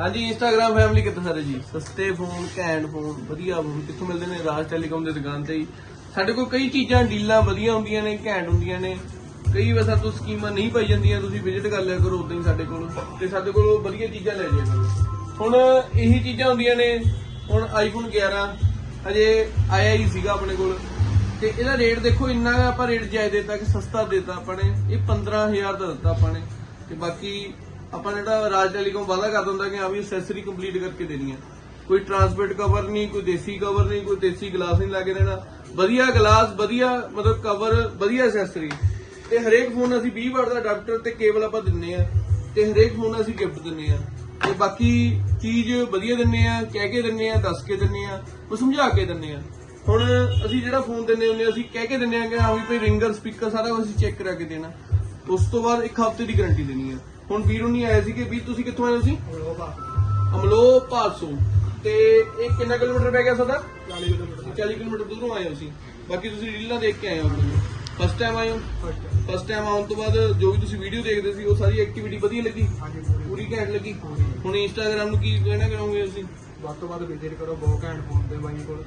ਹਾਂਜੀ Instagram family ਕਿੱਥੇ ਸਾਰੇ ਜੀ? ਸਸਤੇ ਫੋਨ ਘੈਂਟ ਫੋਨ ਵਧੀਆ ਫੋਨ ਕਿੱਥੋਂ ਮਿਲਦੇ ਨੇ? ਰਾਜ ਟੈਲੀਕਾਮ ਦੀ ਦੁਕਾਨ ਤੇ ਹੀ। ਸਾਡੇ ਕੋਲ ਕਈ ਚੀਜ਼ਾਂ, ਡੀਲਾਂ ਵਧੀਆ ਹੁੰਦੀਆਂ ਨੇ, ਘੈਂਟ ਹੁੰਦੀਆਂ ਨੇ। ਕਈ ਵਾਰ ਸਾਡੇ ਤੋਂ ਸਕੀਮਾਂ ਨਹੀਂ ਪਾਈ ਜਾਂਦੀਆਂ, ਤੁਸੀਂ ਵਿਜ਼ਿਟ ਕਰ ਲਿਆ ਕਰੋ ਉਦਾਂ ਹੀ ਸਾਡੇ ਕੋਲ। ਤੇ ਸਾਡੇ ਕੋਲ ਵਧੀਆ ਚੀਜ਼ਾਂ ਲੈ ਜਾਇਆ ਕਰੋ। ਹੁਣ ਇਹੀ ਚੀਜ਼ਾਂ ਹੁੰਦੀਆਂ ਨੇ, ਹੁਣ ਆਈਫੋਨ 11 ਹਜੇ ਆਇਆ ਹੀ ਸੀਗਾ ਆਪਣੇ ਕੋਲ। ਤੇ ਇਹਦਾ ਰੇਟ ਦੇਖੋ, ਇੰਨਾ ਆਪਾਂ ਰੇਟ ਜਾਇਜ਼ ਦਿੱਤਾ ਕਿ ਸਸਤਾ ਦਿੱਤਾ ਆਪਾਂ ਨੇ। ਇਹ 15000 ਦਾ ਦਿੱਤਾ ਆਪਾਂ ਨੇ। ਤੇ ਬਾਕੀ ਆਪਾਂ ਜਿਹੜਾ ਰਾਜ ਟੈਲੀਕਾਮ ਵਾਅਦਾ ਕਰ ਦਿੰਦਾ ਕਿ ਆ ਵੀ ਐਕਸੈਸਰੀ ਕੰਪਲੀਟ ਕਰਕੇ ਦੇਣੀ ਹੈ ਕੋਈ ਟਰਾਂਸਪੋਰਟ ਕਵਰ ਨਹੀਂ ਕੋਈ ਦੇਸੀ ਕਵਰ ਨਹੀਂ ਕੋਈ ਦੇਸੀ ਗਲਾਸ ਨਹੀਂ ਲਾ ਕੇ ਦੇਣਾ। ਵਧੀਆ ਗਲਾਸ ਵਧੀਆ ਮਤਲਬ ਕਵਰ ਵਧੀਆ ਅਸੈਸਰੀ ਤੇ ਹਰੇਕ ਫੋਨ ਅਸੀਂ 20 ਵਾਟ ਦਾ ਅਡਾਪਟਰ ਤੇ ਕੇਬਲ ਆਪਾਂ ਦਿੰਨੇ ਆ। ਤੇ ਹਰੇਕ ਫੋਨ ਅਸੀਂ ਗਿਫਟ ਦਿੰਨੇ ਆ। ਤੇ ਬਾਕੀ ਚੀਜ਼ ਵਧੀਆ ਦਿੰਨੇ ਆ ਕਹਿ ਕੇ ਦਿੰਨੇ ਆ ਦੱਸ ਕੇ ਦਿੰਨੇ ਆ ਉਹ ਸਮਝਾ ਕੇ ਦਿੰਨੇ ਆ। ਹੁਣ ਅਸੀਂ ਜਿਹੜਾ ਫੋਨ ਦਿੰਨੇ ਹੁੰਦੇ ਆ, ਅਸੀਂ ਕਹਿ ਕੇ ਦਿੰਨੇ ਆ ਕਿ ਹਾਂ ਵੀ ਭਾਈ ਰਿੰਗਰ ਸਪੀਕਰ ਸਾਰਾ ਕੁਝ ਅਸੀਂ ਚੈੱਕ ਕਰਾ ਕੇ ਦੇਣਾ। ਉਸ ਤੋਂ ਬਾਅਦ ਇੱਕ ਹਫ਼ਤੇ ਦੀ ਗਾਰੰਟੀ ਦੇਣੀ ਆ। ਹੁਣ ਵੀਰੋ ਨਹੀਂ ਆਇਆ ਸੀ ਕਿ ਵੀ ਤੁਸੀਂ ਕਿੱਥੋਂ ਆਏ ਹੋ ਸੀ ਅਮਲੋ 500 ਤੇ ਇਹ ਕਿੰਨਾ ਕਿਲੋਮੀਟਰ ਪੈ ਗਿਆ ਤੁਹਾਡਾ 40 ਕਿਲੋਮੀਟਰ। 40 ਕਿਲੋਮੀਟਰ ਦੂਰੋਂ ਆਏ ਹੋ ਸੀ ਬਾਕੀ ਤੁਸੀਂ ਰੀਲਾਂ ਦੇਖ ਕੇ ਆਏ ਹੋ ਫਸਟ ਟਾਈਮ ਆਏ ਹੋ? ਫਸਟ ਟਾਈਮ ਆਉਣ ਤੋਂ ਬਾਅਦ ਜੋ ਵੀ ਤੁਸੀਂ ਵੀਡੀਓ ਦੇਖਦੇ ਸੀ ਉਹ ਸਾਰੀ ਐਕਟੀਵਿਟੀ ਵਧੀਆ ਲੱਗੀ? ਪੂਰੀ। ਘੈਂਟ ਲੱਗੀ? ਹੁਣ ਇੰਸਟਾਗ੍ਰam ਨੂੰ ਕੀ ਕਹਿਣਾ ਕਰੋਗੇ ਤੁਸੀਂ? ਵੱਧ ਤੋਂ ਵੱਧ ਵਿਜ਼ਿਟ ਕਰੋ ਬਹੁਤ ਘੈਂਟ ਫੋਨ ਤੇ ਬਾਈ ਕੋਲ।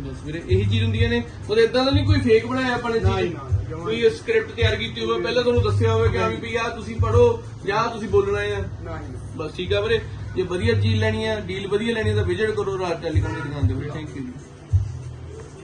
ਬਸ ਵੀਰੇ ਇਹੀ ਚੀਜ਼ ਹੁੰਦੀਆਂ ਨੇ। ਉਹਦੇ ਇਦਾਂ ਦਾ ਨਹੀਂ ਕੋਈ ਫੇਕ ਬਣਾਇਆ ਆਪਾਂ ਨੇ ਚੀਜ਼? ਕੋਈ ਸਕ੍ਰਿਪਟ ਤਿਆਰ ਕੀਤੀ ਹੋਵੇ ਪਹਿਲਾਂ ਤੁਹਾਨੂੰ ਦੱਸਿਆ ਹੋਵੇ ਕਿ ਆ ਵੀ ਆਹ ਤੁਸੀਂ ਪੜੋ ਜਾਂ ਤੁਸੀਂ ਬੋਲਣਾ ਹੈ। ਨਾ ਹੀ ਬਸ ਠੀਕ ਆ ਵੀਰੇ ਜੇ ਵਧੀਆ ਚੀਜ਼ ਲੈਣੀ ਆ ਡੀਲ ਵਧੀਆ ਲੈਣੀ ਆ ਤਾਂ ਵਿਜ਼ਿਟ ਕਰੋ ਰਾਜ ਟੈਲੀਕਾਮ ਦੀ ਦੁਕਾਨ ਤੇ ਵੀਰੇ ਥੈਂਕ ਯੂ ਜੀ।